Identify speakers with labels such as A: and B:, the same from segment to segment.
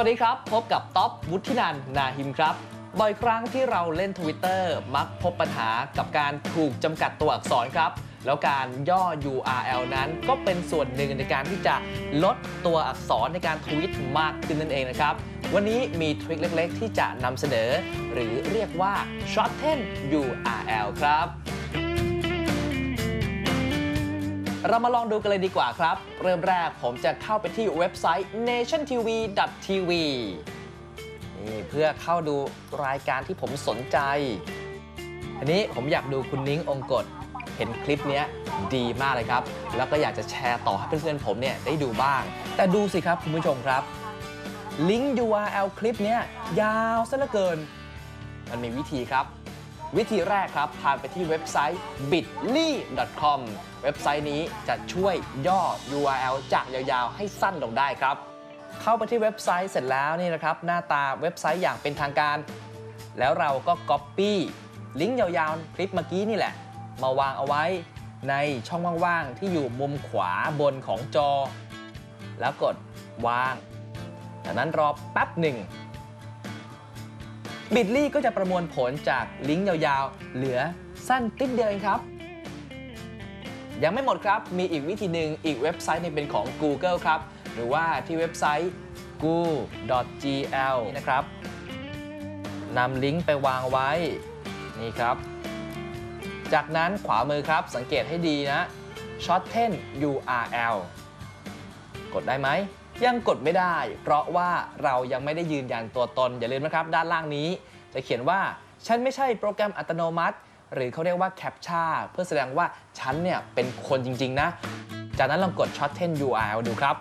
A: วัสดีครับ พบกับท็อปวุฒินันนาหิมครับ บ่อยครั้งที่เราเล่น Twitter มักพบปัญหากับการถูกจำกัดตัวอักษรครับ แล้วการย่อ URL นั้นก็เป็นส่วนหนึ่งในการที่จะลดตัวอักษรในการทวีตมากขึ้นนั่นเองนะครับ วันนี้มีทริคเล็กๆ ที่จะนำเสนอ หรือเรียกว่า shorten URL ครับ เรามาลองดูกันเลยดีกว่าครับ เริ่มแรกผมจะเข้าไปที่เว็บไซต์ nationtv.tv นี่เพื่อเข้าดูรายการที่ผมสนใจ อันนี้ผมอยากดูคุณนิ้งองกฎเห็นคลิปนี้ดีมากเลยครับ แล้วก็อยากจะแชร์ต่อให้เพื่อนๆผมเนี่ยได้ดูบ้าง แต่ดูสิครับคุณผู้ชมครับ ลิงก์ URL คลิปนี้ยาวซะเหลือเกิน มันมีวิธีครับ วิธีแรกครับพาไปที่เว็บไซต์ bit.ly.com เว็บไซต์นี้จะช่วยย่อ URL จากยาวๆ ให้สั้นลงได้ครับ เข้าไปที่เว็บไซต์เสร็จแล้วนี่นะครับ หน้าตาเว็บไซต์อย่างเป็นทางการ แล้วเราก็ Copy ลิงก์ยาวๆ คลิปเมื่อกี้นี่แหละ มาวางเอาไว้ในช่องว่างๆ ที่อยู่มุมขวาบนของจอ แล้วกดวาง จากนั้นรอแป๊บหนึ่ง บิตลี่ก็จะประมวลผลจากลิงก์ยาวๆ เหลือสั้นติดเดียวเองครับ ยังไม่หมดครับ มีอีกวิธีหนึ่งอีกเว็บไซต์นึงเป็นของ Google ครับ หรือว่าที่เว็บไซต์ goo.gl นี่นะครับนำลิงก์ไปวางไว้ นี่ครับ จากนั้นขวามือครับสังเกตให้ดีนะ shorten URL กดได้ไหม ยังกดไม่ได้ เพราะว่าเรายังไม่ได้ยืนยันตัวตน อย่าลืมนะครับ ด้านล่างนี้ จะเขียนว่า ฉันไม่ใช่โปรแกรมอัตโนมัติ หรือเขาเรียกว่าแคปชั่นเพื่อแสดงว่าฉันเนี่ยเป็นคนจริง ๆ นะ จากนั้นลองกด shorten URL ดูครับ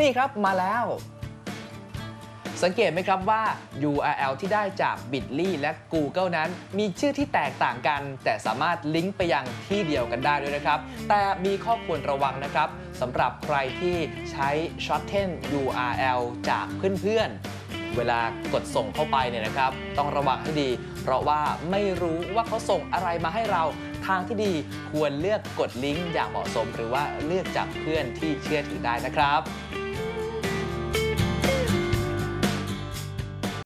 A: นี่ครับมาแล้ว สังเกตไหมครับว่า URL ที่ได้จาก Bitly และ Google นั้น มีชื่อที่แตกต่างกัน แต่สามารถลิงก์ไปยังที่เดียวกันได้ด้วยนะครับ แต่มีข้อควรระวังนะครับสำหรับใครที่ใช้ shorten URL จากเพื่อนๆ เวลากดส่งเข้าไปเนี่ยนะครับ ต้องระวังให้ดี เพราะว่าไม่รู้ว่าเขาส่งอะไรมาให้เราทางที่ดีควรเลือกกดลิงก์อย่างเหมาะสม หรือว่าเลือกจากเพื่อนที่เชื่อถือได้นะครับ